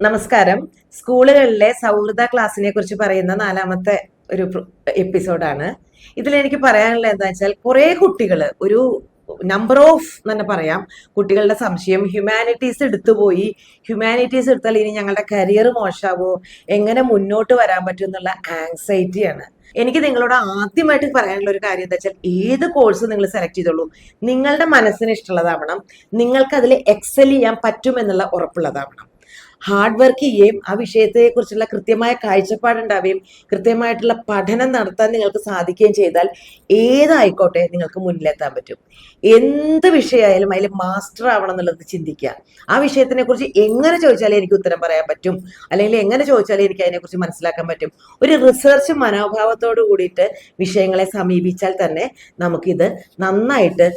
നമസ്കാരം. സ്കൂളുകളിലെ സൗഹൃദ ക്ലാസ്സിനെ കുറിച്ച് പറയുന്ന നാലാമത്തെ ഒരു എപ്പിസോഡാണ്. ഇതിൽ എനിക്ക് പറയാനുള്ള എന്താ വെച്ചാൽ കുറെ കുട്ടികൾ ഒരു നമ്പർ ഓഫ് തന്നെ പറയാം. കുട്ടികളുടെ സംശയം ഹ്യൂമാനിറ്റീസ് എടുത്തുപോയി ഹ്യൂമാനിറ്റീസ് എടുത്താൽ ഇനി ഞങ്ങളുടെ കരിയർ മോശമാവോ എങ്ങനെ മുന്നോട്ട് വരാൻ പറ്റും എന്നുള്ള ആങ്സൈറ്റിയാണ് എനിക്ക് നിങ്ങളോട് ആദ്യമായിട്ട് പറയാനുള്ള ഒരു കാര്യം എന്താ വെച്ചാൽ ഏത് കോഴ്സ് നിങ്ങൾ സെലക്ട് ചെയ്തോളൂ. നിങ്ങളുടെ മനസ്സിന് ഇഷ്ടമുള്ളതാവണം. നിങ്ങൾക്ക് അതിൽ എക്സൽ ചെയ്യാൻ പറ്റുമെന്നുള്ള ഉറപ്പുള്ളതാവണം. ഹാർഡ് വർക്ക് ചെയ്യുകയും ആ വിഷയത്തെക്കുറിച്ചുള്ള കൃത്യമായ കാഴ്ചപ്പാടുണ്ടാവുകയും കൃത്യമായിട്ടുള്ള പഠനം നടത്താൻ നിങ്ങൾക്ക് സാധിക്കുകയും ചെയ്താൽ ഏതായിക്കോട്ടെ നിങ്ങൾക്ക് മുന്നിലെത്താൻ പറ്റും. എന്ത് വിഷയമായാലും അതിൽ മാസ്റ്റർ ആവണം എന്നുള്ളത് ചിന്തിക്കുക. ആ വിഷയത്തിനെ കുറിച്ച് എങ്ങനെ ചോദിച്ചാലേ എനിക്ക് ഉത്തരം പറയാൻ പറ്റും. അല്ലെങ്കിൽ എങ്ങനെ ചോദിച്ചാലേ എനിക്ക് അതിനെക്കുറിച്ച് മനസ്സിലാക്കാൻ പറ്റും. ഒരു റിസർച്ച് മനോഭാവത്തോട് കൂടിയിട്ട് വിഷയങ്ങളെ സമീപിച്ചാൽ തന്നെ നമുക്കിത് നന്നായിട്ട്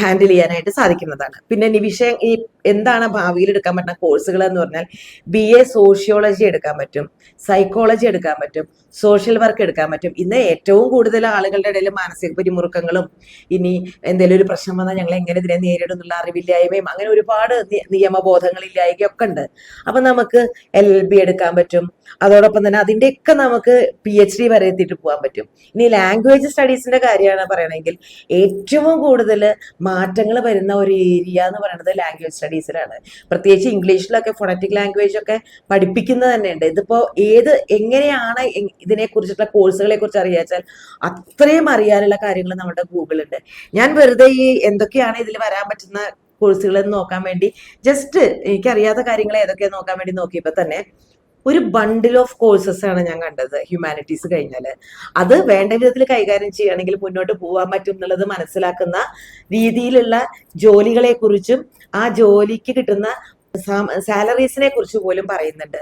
ഹാൻഡിൽ ചെയ്യാനായിട്ട് സാധിക്കുന്നതാണ്. പിന്നെ ഈ വിഷയം ഈ എന്താണ് ഭാവിയിൽ എടുക്കാൻ പറ്റുന്ന കോഴ്സുകൾ എന്ന് പറഞ്ഞാൽ ബി എ സോഷ്യോളജി എടുക്കാൻ പറ്റും സൈക്കോളജി എടുക്കാൻ പറ്റും സോഷ്യൽ വർക്ക് എടുക്കാൻ പറ്റും. ഇന്ന് ഏറ്റവും കൂടുതൽ ആളുകളുടെ ഇടയിൽ മാനസിക പിരിമുറുക്കങ്ങളും ഇനി എന്തെങ്കിലും ഒരു പ്രശ്നം വന്നാൽ ഞങ്ങൾ എങ്ങനെ ഇതിനെ നേരിടും എന്നുള്ള അറിവില്ലായ്മയും അങ്ങനെ ഒരുപാട് നിയമബോധങ്ങളില്ലായ്മയും ഒക്കെ ഉണ്ട്. അപ്പൊ നമുക്ക് എൽ ബി എടുക്കാൻ പറ്റും. അതോടൊപ്പം തന്നെ അതിന്റെയൊക്കെ നമുക്ക് പി എച്ച് ഡി വരെ എത്തിയിട്ട് പോകാൻ പറ്റും. ഇനി ലാംഗ്വേജ് സ്റ്റഡീസിന്റെ കാര്യമാണ് പറയണമെങ്കിൽ ഏറ്റവും കൂടുതൽ മാറ്റങ്ങൾ വരുന്ന ഒരു ഏരിയ എന്ന് പറയുന്നത് ലാംഗ്വേജ് സ്റ്റഡീസിലാണ് പ്രത്യേകിച്ച് ഇംഗ്ലീഷിലൊക്കെ ഫൊണറ്റിക് ലാംഗ്വേജ് ഒക്കെ പഠിപ്പിക്കുന്നത് തന്നെയുണ്ട്. ഇതിപ്പോ ഏത് എങ്ങനെയാണ് ഇതിനെ ഇതിനെക്കുറിച്ചിട്ടുള്ള കോഴ്സുകളെ കുറിച്ച് അറിയാച്ചാൽ അത്രയും അറിയാനുള്ള കാര്യങ്ങൾ നമ്മുടെ ഗൂഗിളുണ്ട്. ഞാൻ വെറുതെ ഈ എന്തൊക്കെയാണ് ഇതിൽ വരാൻ പറ്റുന്ന കോഴ്സുകൾ നോക്കാൻ വേണ്ടി ജസ്റ്റ് എനിക്കറിയാത്ത കാര്യങ്ങൾ ഏതൊക്കെയാണ് നോക്കാൻ വേണ്ടി നോക്കിയപ്പോ തന്നെ ഒരു ബണ്ടിൽ ഓഫ് കോഴ്സസ് ആണ് ഞാൻ കണ്ടത് ഹ്യൂമാനിറ്റീസ് കഴിഞ്ഞാൽ. അത് വേണ്ട വിധത്തിൽ കൈകാര്യം ചെയ്യുകയാണെങ്കിൽ മുന്നോട്ട് പോകാൻ പറ്റും എന്നുള്ളത് മനസ്സിലാക്കുന്ന രീതിയിലുള്ള ജോലികളെ കുറിച്ചും ആ ജോലിക്ക് കിട്ടുന്ന സാലറീസിനെ കുറിച്ച് പോലും പറയുന്നുണ്ട്.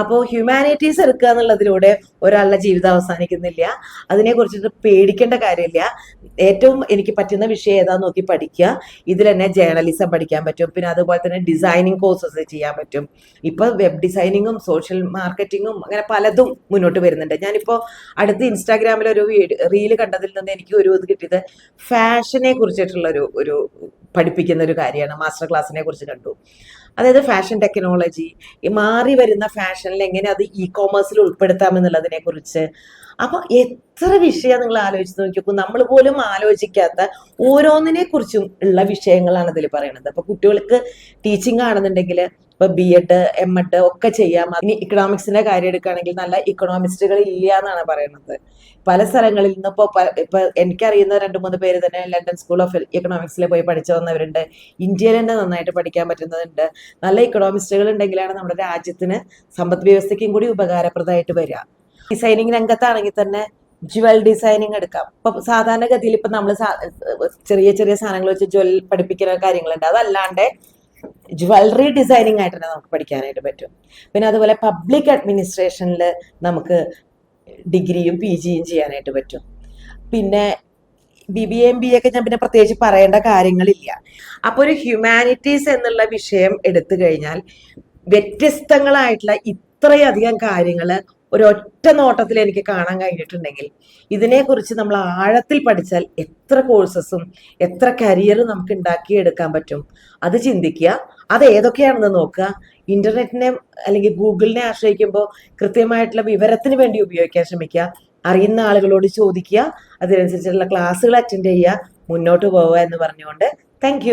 അപ്പോൾ ഹ്യൂമാനിറ്റീസ് എടുക്കുക എന്നുള്ളതിലൂടെ ഒരാളുടെ ജീവിതം അവസാനിക്കുന്നില്ല. അതിനെ കുറിച്ചിട്ട് പേടിക്കേണ്ട കാര്യമില്ല. ഏറ്റവും എനിക്ക് പറ്റുന്ന വിഷയം ഏതാന്ന് നോക്കി പഠിക്കുക. ഇതിൽ തന്നെ ജേർണലിസം പഠിക്കാൻ പറ്റും. പിന്നെ അതുപോലെ തന്നെ ഡിസൈനിങ് കോഴ്സസ് ചെയ്യാൻ പറ്റും. ഇപ്പൊ വെബ് ഡിസൈനിങ്ങും സോഷ്യൽ മാർക്കറ്റിങ്ങും അങ്ങനെ പലതും മുന്നോട്ട് വരുന്നുണ്ട്. ഞാനിപ്പോ അടുത്ത് ഇൻസ്റ്റാഗ്രാമിൽ ഒരു റീൽ കണ്ടതിൽ നിന്ന് എനിക്ക് ഒരു ഇത് കിട്ടിയത് ഫാഷനെ കുറിച്ചിട്ടുള്ള ഒരു ഒരു പഠിപ്പിക്കുന്ന ഒരു കാര്യമാണ്. മാസ്റ്റർ ക്ലാസ്സിനെ കുറിച്ച് കണ്ടു. അതായത് ഫാഷൻ ടെക്നോളജി ഈ മാറി വരുന്ന ഫാഷനിൽ എങ്ങനെ അത് ഇ കോമേഴ്സിൽ ഉൾപ്പെടുത്താമെന്നുള്ളതിനെ കുറിച്ച്. അപ്പൊ എത്ര വിഷയം നിങ്ങൾ ആലോചിച്ച് നോക്കിയപ്പോൾ നമ്മൾ പോലും ആലോചിക്കാത്ത ഓരോന്നിനെ കുറിച്ചും ഉള്ള വിഷയങ്ങളാണ് ഇതിൽ പറയുന്നത് അപ്പൊ കുട്ടികൾക്ക് ടീച്ചിങ് ആണെന്നുണ്ടെങ്കിൽ ഇപ്പൊ ബി എഡ് എം എഡ് ഒക്കെ ചെയ്യാം. ഇനി ഇക്കണോമിക്സിന്റെ കാര്യം എടുക്കുകയാണെങ്കിൽ നല്ല ഇക്കണോമിസ്റ്റുകൾ ഇല്ല എന്നാണ് പറയുന്നത്. പല സ്ഥലങ്ങളിൽ നിന്ന് ഇപ്പൊ ഇപ്പൊ എനിക്കറിയുന്ന രണ്ട് മൂന്ന് പേര് തന്നെ ലണ്ടൻ സ്കൂൾ ഓഫ് ഇക്കണോമിക്സിൽ പോയി പഠിച്ചു വന്നവരുണ്ട്. ഇന്ത്യയിൽ തന്നെ നന്നായിട്ട് പഠിക്കാൻ പറ്റുന്നുണ്ട് നല്ല ഇക്കണോമിസ്റ്റുകൾ ഉണ്ടെങ്കിലാണ് നമ്മുടെ രാജ്യത്തിന് സമ്പദ് വ്യവസ്ഥയ്ക്കും കൂടി ഉപകാരപ്രദമായിട്ട് വരിക. ഡിസൈനിങ് രംഗത്താണെങ്കിൽ തന്നെ ജുവൽ ഡിസൈനിങ് എടുക്കാം. ഇപ്പൊ സാധാരണഗതിയിൽ ഇപ്പൊ നമ്മൾ ചെറിയ ചെറിയ സാധനങ്ങൾ വെച്ച് ജ്വൽ പഠിപ്പിക്കുന്ന കാര്യങ്ങളുണ്ട്. അതല്ലാണ്ട് ജ്വല്ലറി ഡിസൈനിങ് ആയിട്ട് തന്നെ നമുക്ക് പഠിക്കാനായിട്ട് പറ്റും. പിന്നെ അതുപോലെ പബ്ലിക് അഡ്മിനിസ്ട്രേഷനിൽ നമുക്ക് ഡിഗ്രിയും പി ജിയും ചെയ്യാനായിട്ട് പറ്റും. പിന്നെ ബി ബി എം ബി ഒക്കെ ഞാൻ പിന്നെ പ്രത്യേകിച്ച് പറയേണ്ട കാര്യങ്ങളില്ല. അപ്പോൾ ഒരു ഹ്യൂമാനിറ്റീസ് എന്നുള്ള വിഷയം എടുത്തു കഴിഞ്ഞാൽ വ്യത്യസ്തങ്ങളായിട്ടുള്ള ഇത്രയധികം കാര്യങ്ങൾ ഒരൊറ്റ നോട്ടത്തിൽ എനിക്ക് കാണാൻ കഴിഞ്ഞിട്ടുണ്ടെങ്കിൽ ഇതിനെക്കുറിച്ച് നമ്മൾ ആഴത്തിൽ പഠിച്ചാൽ എത്ര കോഴ്സസും എത്ര കരിയറും നമുക്ക് ഉണ്ടാക്കിയെടുക്കാൻ പറ്റും? അത് ചിന്തിക്കുക. അത് ഏതൊക്കെയാണെന്ന് നോക്കുക. ഇന്റർനെറ്റിനെ അല്ലെങ്കിൽ ഗൂഗിളിനെ ആശ്രയിക്കുമ്പോൾ കൃത്യമായിട്ടുള്ള വിവരത്തിന് വേണ്ടി ഉപയോഗിക്കാൻ ശ്രമിക്കുക. അറിയുന്ന ആളുകളോട് ചോദിക്കുക. അതിനനുസരിച്ചുള്ള ക്ലാസ്സുകൾ അറ്റൻഡ് ചെയ്യുക. മുന്നോട്ട് പോവുക എന്ന് പറഞ്ഞുകൊണ്ട്. താങ്ക്